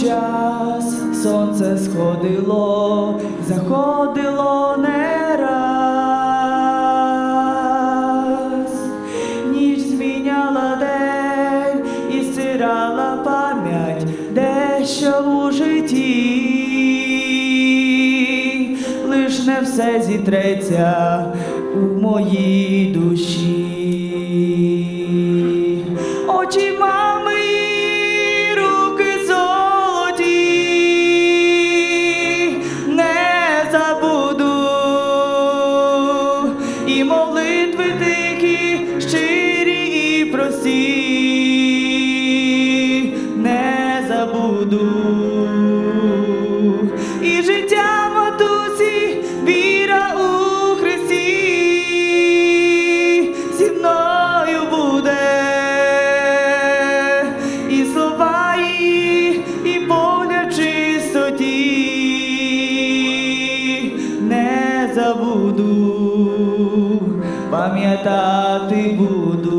час сонце сходило, заходило не раз, ніч зміняла день і стирала пам'ять дещо у житті, лиш не все зітреться у моїй душі. Молитви дикі, щирі і прості, не забуду. І життя матусі, віра у Христі, зі мною буде, і слова її, і погляд чистоті, не забуду, пам'ятати буду.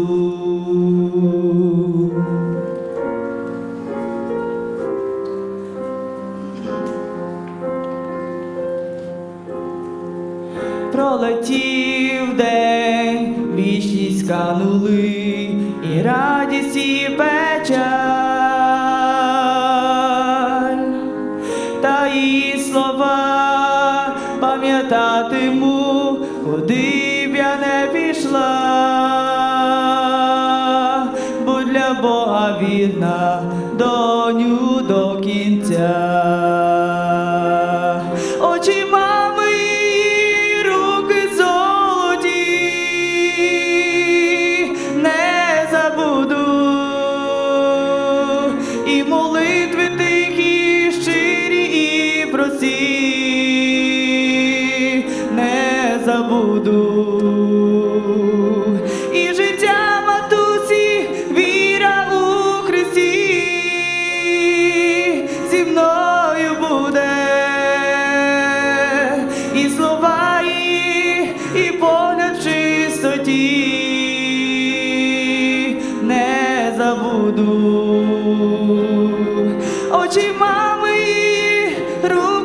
Пролетів день, вічність канули, і радість і печаль, та її слова пам'ятатиму, куди я не пішла, будь для Бога вірна, доню до кінця. Забуду. І життя матусі, віра у Христі, зі мною буде, і слова її, і погляд чистоті, не забуду. Очі мами, руки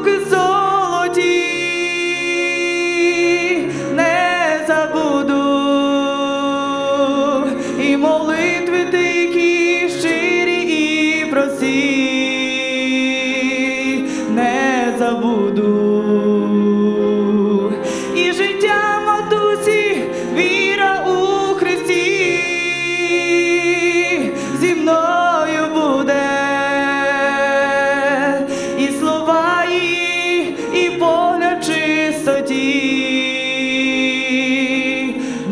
не забуду. І життя матусі, віра у Христі, зі мною буде, і слова і погляд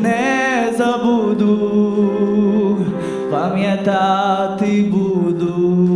не забуду, пам'ятати буду.